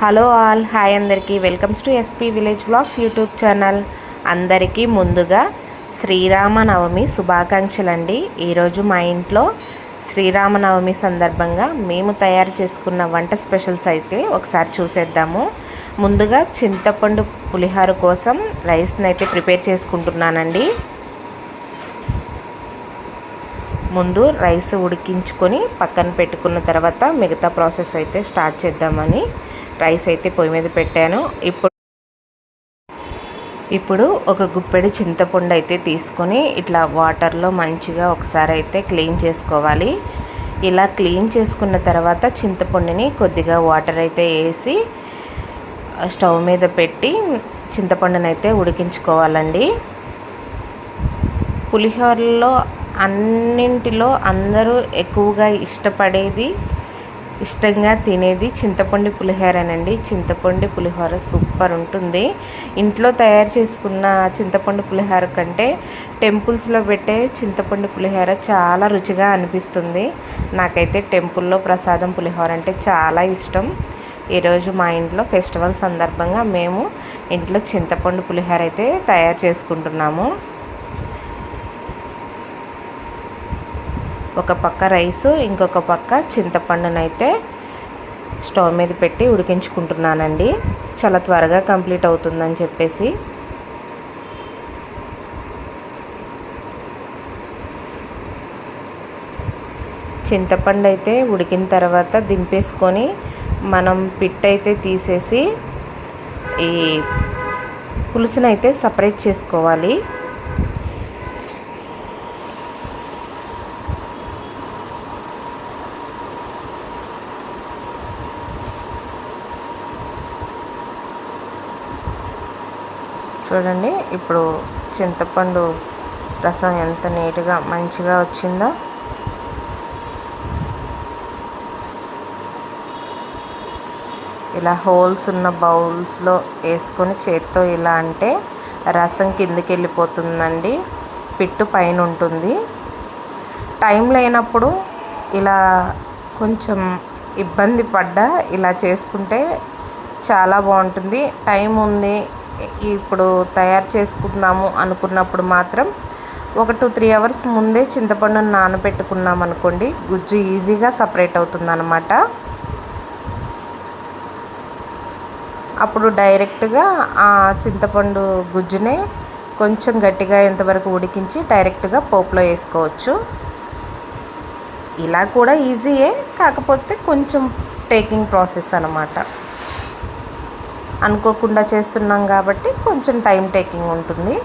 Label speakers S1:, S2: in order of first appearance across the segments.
S1: Hello all hi అందరికీ. Welcomes to SP village blogs YouTube channel. అందరికీ ముందుగా శ్రీరామనవమి శుభాకాంక్షలు అండి ఈరోజు మా ఇంట్లో శ్రీరామనవమి సందర్భంగా మేము తయారు చేసుకున్న వంట స్పెషల్స్ అయితే ఒకసారి చూసేద్దాము. ముందుగా చింతపండు పులిహోర కోసం రైస్ని అయితే ప్రిపేర్ చేసుకుంటున్నానండి. ముందు రైస్ ఉడికించుకొని పక్కన పెట్టుకున్న తర్వాత మిగతా ప్రాసెస్ అయితే స్టార్ట్ చేద్దామని రైస్ అయితే పొయ్యి మీద పెట్టాను. ఇప్పుడు ఇప్పుడు ఒక గుప్పెడు చింతపండు అయితే తీసుకొని ఇట్లా వాటర్లో మంచిగా ఒకసారి అయితే క్లీన్ చేసుకోవాలి. ఇలా క్లీన్ చేసుకున్న తర్వాత చింతపండుని కొద్దిగా వాటర్ అయితే వేసి స్టవ్ మీద పెట్టి చింతపండుని అయితే ఉడికించుకోవాలండి. పులిహోరలో అన్నింటిలో అందరూ ఎక్కువగా ఇష్టపడేది ఇష్టంగా తినేది చింతపండు పులిహోరనండి. చింతపండు పులిహోర సూపర్ ఉంటుంది. ఇంట్లో తయారు చేసుకున్న చింతపండు పులిహోర కంటే టెంపుల్స్లో పెట్టే చింతపండు పులిహోర చాలా రుచిగా అనిపిస్తుంది. నాకైతే టెంపుల్లో ప్రసాదం పులిహోర అంటే చాలా ఇష్టం. ఈరోజు మా ఇంట్లో ఫెస్టివల్ సందర్భంగా మేము ఇంట్లో చింతపండు పులిహోర అయితే తయారు చేసుకుంటున్నాము. ఒక పక్క రైస్ ఇంకొక పక్క చింతపండునైతే స్టవ్ మీద పెట్టి ఉడికించుకుంటున్నానండి. చాలా త్వరగా కంప్లీట్ అవుతుందని చెప్పేసి. చింతపండు అయితే ఉడికిన తర్వాత దింపేసుకొని మనం పిట్ అయితే తీసేసి ఈ పులుసునైతే సపరేట్ చేసుకోవాలి. చూడండి ఇప్పుడు చింతపండు రసం ఎంత నీట్గా మంచిగా వచ్చిందో. ఇలా హోల్స్ ఉన్న బౌల్స్లో వేసుకొని చేత్తో ఇలా అంటే రసం కిందికి వెళ్ళిపోతుందండి. పిట్టు పైన ఉంటుంది. టైం లేనప్పుడు ఇలా కొంచెం ఇబ్బంది పడ్డా ఇలా చేసుకుంటే చాలా బాగుంటుంది. టైం ఉంది ఇప్పుడు తయారు చేసుకుందాము అనుకున్నప్పుడు మాత్రం ఒక టూ త్రీ అవర్స్ ముందే చింతపండును నానబెట్టుకున్నాం అనుకోండి గుజ్జు ఈజీగా సపరేట్ అవుతుంది అనమాట అప్పుడు డైరెక్ట్గా ఆ చింతపండు గుజ్జునే కొంచెం గట్టిగా ఎంతవరకు ఉడికించి డైరెక్ట్గా పోపులో వేసుకోవచ్చు. ఇలా కూడా ఈజీయే కాకపోతే కొంచెం టేకింగ్ ప్రాసెస్ అనమాట అనుకోకుండా చేస్తున్నాం కాబట్టి కొంచెం టైం టేకింగ్ ఉంటుంది.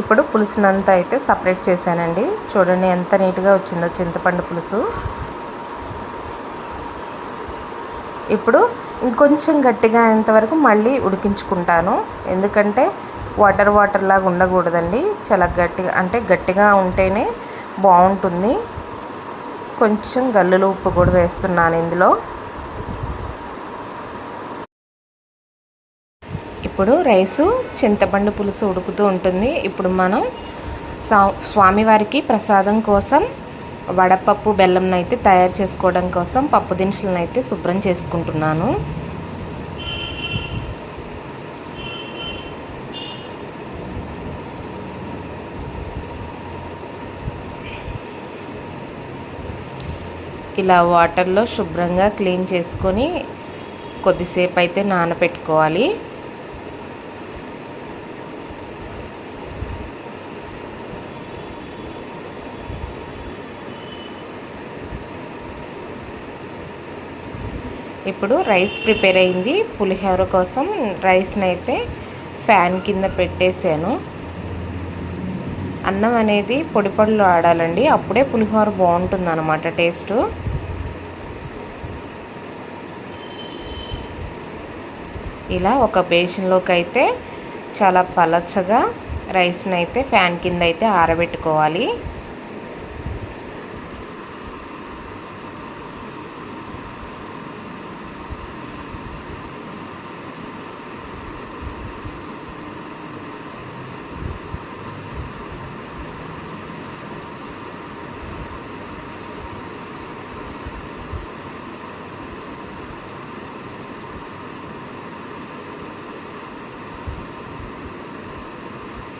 S1: ఇప్పుడు పులుసునంతా అయితే సపరేట్ చేశానండి. చూడండి ఎంత నీట్గా వచ్చిందో చింతపండు పులుసు. ఇప్పుడు ఇంకొంచెం గట్టిగా అయ్యేంతవరకు మళ్ళీ ఉడికించుకుంటాను. ఎందుకంటే వాటర్ వాటర్ లాగా ఉండకూడదండి. చాలా గట్టిగా అంటే గట్టిగా ఉంటేనే బాగుంటుంది. కొంచెం గల్లులు ఉప్పు కూడా వేస్తున్నాను ఇందులో. ఇప్పుడు రైసు చింతపండు పులుసు ఉడుకుతూ ఉంటుంది. ఇప్పుడు మనం స్వామివారికి ప్రసాదం కోసం వడపప్పు బెల్లంనైతే తయారు చేసుకోవడం కోసం పప్పు దినుసులను అయితే శుభ్రం చేసుకుంటున్నాను. ఇలా వాటర్లో శుభ్రంగా క్లీన్ చేసుకొని కొద్దిసేపు అయితే నానబెట్టుకోవాలి ఇప్పుడు రైస్ ప్రిపేర్ అయింది. పులిహోర కోసం రైస్ని అయితే ఫ్యాన్ కింద పెట్టేశాను. అన్నం అనేది పొడి పొడిలో ఆడాలండి. అప్పుడే పులిహోర బాగుంటుంది అనమాట టేస్ట్. ఇలా ఒక బేషన్లోకి అయితే చాలా పలచగా రైస్ని అయితే ఫ్యాన్ కింద అయితే ఆరబెట్టుకోవాలి.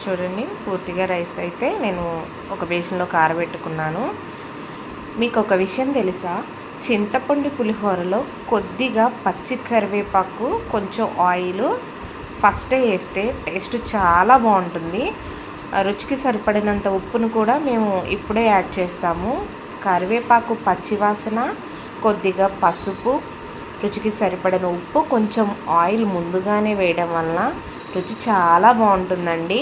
S1: చూడండి పూర్తిగా రైస్ అయితే నేను ఒక బేషన్లో కారబెట్టుకున్నాను. మీకు ఒక విషయం తెలుసా? చింతపండు పులిహోరలో కొద్దిగా పచ్చి కరివేపాకు కొంచెం ఆయిల్ ఫస్టే వేస్తే టేస్ట్ చాలా బాగుంటుంది. రుచికి సరిపడినంత ఉప్పును కూడా మేము ఇప్పుడే యాడ్ చేస్తాము. కరివేపాకు పచ్చివాసన కొద్దిగా పసుపు రుచికి సరిపడిన ఉప్పు కొంచెం ఆయిల్ ముందుగానే వేయడం వలన రుచి చాలా బాగుంటుందండి.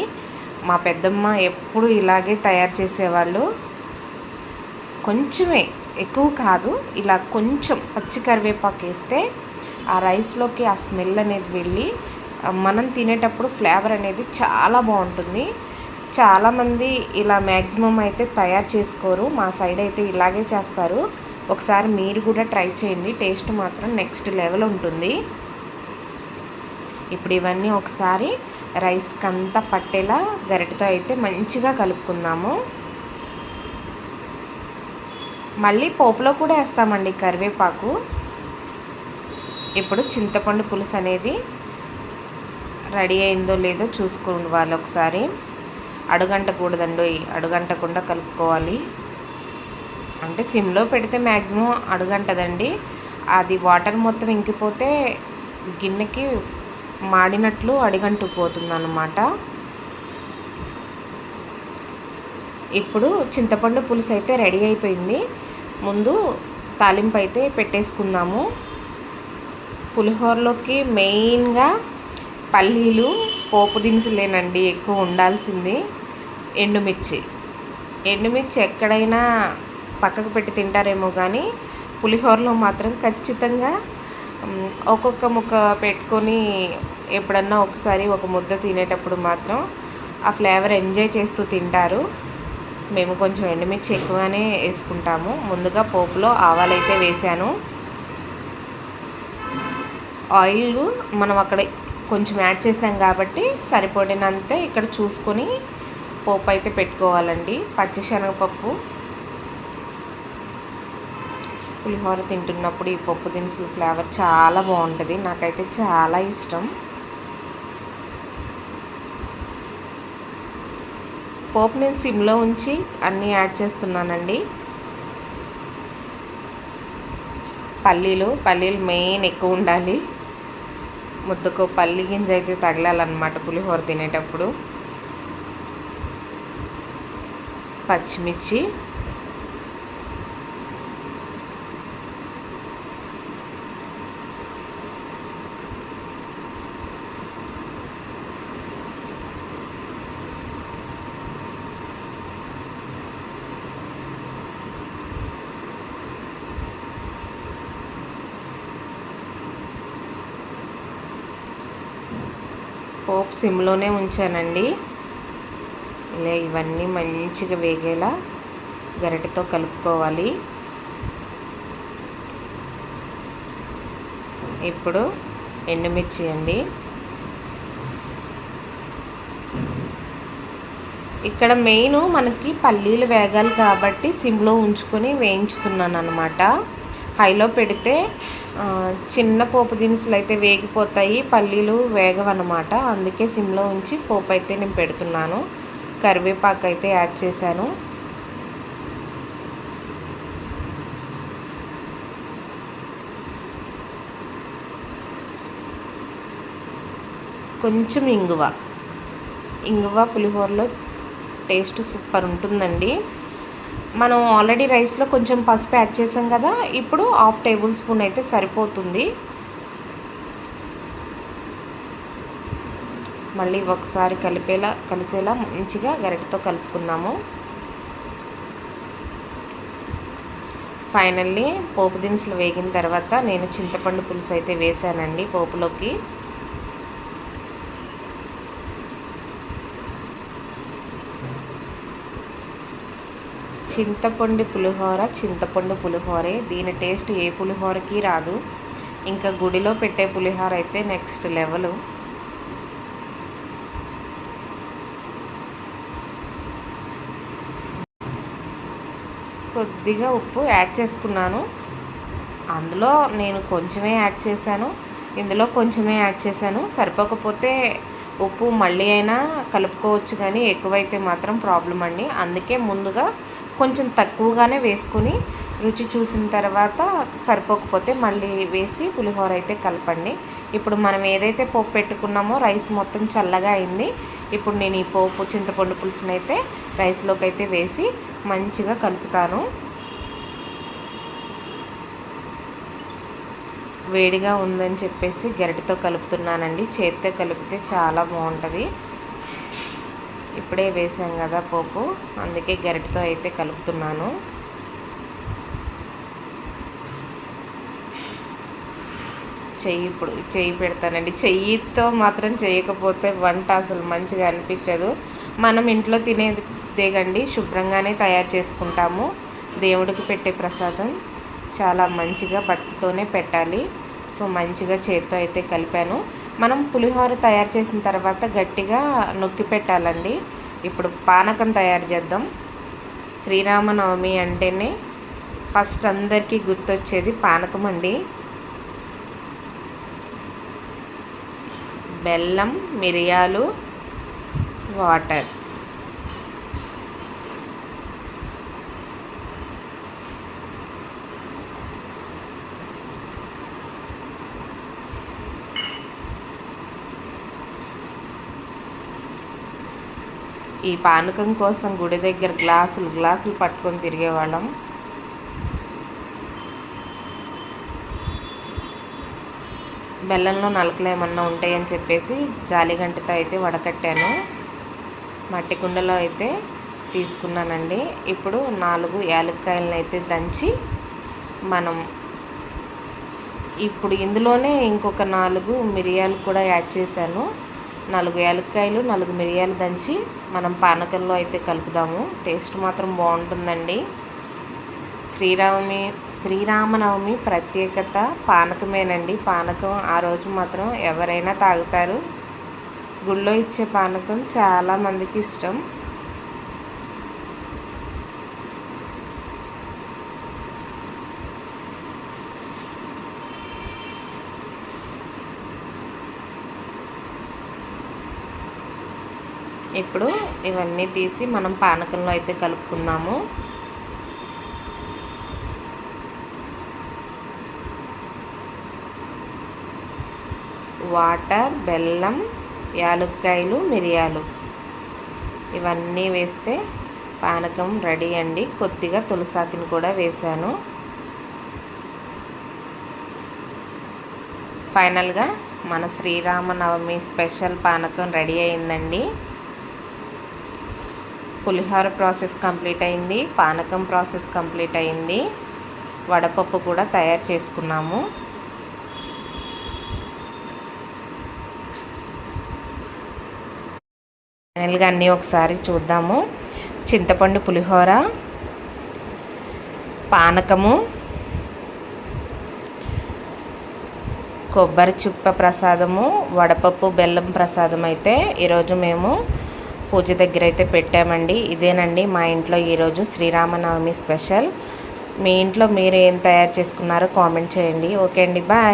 S1: మా పెద్దమ్మ ఎప్పుడు ఇలాగే తయారు చేసేవాళ్ళు. కొంచెమే ఎక్కువ కాదు ఇలా కొంచెం పచ్చి కరివేపాకు వేస్తే ఆ రైస్లోకి ఆ స్మెల్ అనేది వెళ్ళి మనం తినేటప్పుడు ఫ్లేవర్ అనేది చాలా బాగుంటుంది. చాలామంది ఇలా మ్యాక్సిమం అయితే తయారు చేసుకోరు మా సైడ్ అయితే ఇలాగే చేస్తారు. ఒకసారి మీరు కూడా ట్రై చేయండి టేస్ట్ మాత్రం నెక్స్ట్ లెవెల్ ఉంటుంది. ఇప్పుడు ఇవన్నీ ఒకసారి రైస్కి అంతా పట్టేలా గరిటతో అయితే మంచిగా కలుపుకుందాము. మళ్ళీ పోపులో కూడా వేస్తామండి కరివేపాకు. ఇప్పుడు చింతపండు పులుసు అనేది రెడీ అయిందో లేదో చూసుకుని వాళ్ళు ఒకసారి. అడుగంటకూడదండి అడుగంటకుండా కలుపుకోవాలి. అంటే సిమ్లో పెడితే మ్యాక్సిమం అడుగంటదండి. అది వాటర్ మొత్తం ఇంకిపోతే గిన్నెకి మాడినట్లు అడిగంటు పోతుందన్నమాట. ఇప్పుడు చింతపండు పులుసు అయితే రెడీ అయిపోయింది. ముందు తాలింపు అయితే పెట్టేసుకుందాము పులిహోరలోకి మెయిన్గా పల్లీలు పోపు దినుసులేనండి ఎక్కువ ఉండాల్సింది. ఎండుమిర్చి. ఎండుమిర్చి ఎక్కడైనా పక్కకు పెట్టి తింటారేమో కానీ పులిహోరలో మాత్రం ఖచ్చితంగా ఒక్కొక్క ముక్క పెట్టుకొని ఎప్పుడన్నా ఒకసారి ఒక ముద్ద తినేటప్పుడు మాత్రం ఆ ఫ్లేవర్ ఎంజాయ్ చేస్తూ తింటారు. మేము కొంచెం ఎండుమిర్చి ఎక్కువగానే వేసుకుంటాము. ముందుగా పోపులో ఆవాలైతే వేసాను. ఆయిల్ మనం అక్కడ కొంచెం యాడ్ చేసాం కాబట్టి సరిపడినంతే ఇక్కడ చూసుకొని పోపు అయితే పెట్టుకోవాలండి. పచ్చిశనగపప్పు పులిహోర తింటున్నప్పుడు ఈ పప్పు దినుసులు ఫ్లేవర్ చాలా బాగుంటుంది. నాకైతే చాలా ఇష్టం. పోపు నేను సిమ్లో ఉంచి అన్నీ యాడ్ చేస్తున్నానండి. పల్లీలు పల్లీలు మెయిన్ ఎక్కువ ఉండాలి. ముద్దకు పల్లి గింజ అయితే తగలాలన్నమాట పులిహోర తినేటప్పుడు. పచ్చిమిర్చి. పోప్ సిమ్లోనే ఉంచానండి. ఇలా ఇవన్నీ మంచిగా వేగేలా గరిటెతో కలుపుకోవాలి. ఇప్పుడు ఎండుమిర్చి అండి. ఇక్కడ మెయిన్ మనకి పల్లీలు వేగాలి కాబట్టి సిమ్లో ఉంచుకొని వేయించుతున్నాను అనమాట హైలో పెడితే చిన్న పోపు దినుసులు అయితే వేగిపోతాయి పల్లీలు వేగవన్నమాట. అందుకే సిమ్లో ఉంచి పోపు అయితే నేను పెడుతున్నాను. కరివేపాకు అయితే యాడ్ చేశాను. కొంచెం ఇంగువ. ఇంగువ పులిహోరలో టేస్ట్ సూపర్ ఉంటుందండి. మనం ఆల్రెడీ రైస్లో కొంచెం పసుపు యాడ్ చేసాం కదా ఇప్పుడు హాఫ్ టేబుల్ స్పూన్ అయితే సరిపోతుంది. మళ్ళీ ఒకసారి కలిపేలా కలిసేలా మంచిగా గరిటతో కలుపుకుందాము ఫైనల్లీ పోపు దినుసులు వేగిన తర్వాత నేను చింతపండు పులుసు అయితే వేసానండి పోపులోకి. చింతపండు పులిహోర చింతపండు పులిహోరే. దీని టేస్ట్ ఏ పులిహోరకి రాదు. ఇంకా గుడిలో పెట్టే పులిహోర అయితే నెక్స్ట్ లెవెల్. కొద్దిగా ఉప్పు యాడ్ చేసుకున్నాను. అందులో నేను కొంచెమే యాడ్ చేశాను. ఇందులో కొంచెమే యాడ్ చేశాను. సరిపోకపోతే ఉప్పు మళ్ళీ అయినా కలుపుకోవచ్చు కానీ ఎక్కువైతే మాత్రం ప్రాబ్లం అండి. అందుకే ముందుగా కొంచెం తక్కువగానే వేసుకుని రుచి చూసిన తర్వాత సరిపోకపోతే మళ్ళీ వేసి పులిహోర అయితే కలపండి. ఇప్పుడు మనం ఏదైతే పోపు పెట్టుకున్నామో రైస్ మొత్తం చల్లగా అయింది. ఇప్పుడు నేను ఈ పోపు చింతపండు పులుసునైతే అయితే రైస్లోకి అయితే వేసి మంచిగా కలుపుతాను. వేడిగా ఉందని చెప్పేసి గరిటతో కలుపుతున్నానండి. చేతితో కలిపితే చాలా బాగుంటుంది. ఇప్పుడే వేసాం కదా పోపు. అందుకే గరిటతో అయితే కలుపుతున్నాను. చెయ్యి ఇప్పుడు చెయ్యి పెడతానండి. చెయ్యితో మాత్రం చేయకపోతే వంట అసలు మంచిగా అనిపించదు. మనం ఇంట్లో తినేది కండి శుభ్రంగానే తయారు చేసుకుంటాము. దేవుడికి పెట్టే ప్రసాదం చాలా మంచిగా భక్తితోనే పెట్టాలి. సో మంచిగా చేత్తో అయితే కలిపాను. మనం పులిహోర తయారు చేసిన తర్వాత గట్టిగా నొక్కి పెట్టాలండి. ఇప్పుడు పానకం తయారు చేద్దాం. శ్రీరామనవమి అంటేనే ఫస్ట్ అందరికీ గుర్తొచ్చేది పానకం అండి. బెల్లం మిరియాలు వాటర్. ఈ పానకం కోసం గుడి దగ్గర గ్లాసులు గ్లాసులు పట్టుకొని తిరిగేవాళ్ళం. బెల్లంలో నలకలు ఏమన్నా ఉంటాయని చెప్పేసి జాలిగంటతో అయితే వడకట్టాను. మట్టి కుండలో అయితే తీసుకున్నానండి. ఇప్పుడు నాలుగు యాలక్కాయలను అయితే దంచి మనం ఇప్పుడు ఇందులోనే ఇంకొక నాలుగు మిరియాలు కూడా యాడ్ చేశాను. నాలుగు యాలక్కాయలు నాలుగు మిరియాలు దంచి మనం పానకంలో అయితే కలుపుదాము. టేస్ట్ మాత్రం బాగుంటుందండి. శ్రీరామి శ్రీరామనవమి ప్రత్యేకత పానకమేనండి. పానకం ఆ రోజు మాత్రం ఎవరైనా తాగుతారు. గుళ్ళో ఇచ్చే పానకం చాలా మందికి ఇష్టం. ఇప్పుడు ఇవన్నీ తీసి మనం పానకంలో అయితే కలుపుకున్నాము వాటర్ బెల్లం యాలుక్కాయలు మిరియాలు. ఇవన్నీ వేస్తే పానకం రెడీ అండి. కొద్దిగా తులసాకిని కూడా వేశాను. ఫైనల్గా మన శ్రీరామనవమి స్పెషల్ పానకం రెడీ అయిందండి. పులిహోర ప్రాసెస్ కంప్లీట్ అయింది పానకం ప్రాసెస్ కంప్లీట్ అయింది. వడపప్పు కూడా తయారు చేసుకున్నాము. ఫైనల్గా అన్నీ ఒకసారి చూద్దాము. చింతపండు పులిహోర పానకము కొబ్బరి చుప్ప ప్రసాదము వడపప్పు బెల్లం ప్రసాదం అయితే ఈరోజు మేము పూజ దగ్గర అయితే పెట్టామండి. ఇదేనండి మా ఇంట్లో ఈరోజు శ్రీరామనవమి స్పెషల్. మీ ఇంట్లో మీరు ఏం తయారు చేసుకున్నారో కామెంట్ చేయండి. ఓకే అండి బాయ్.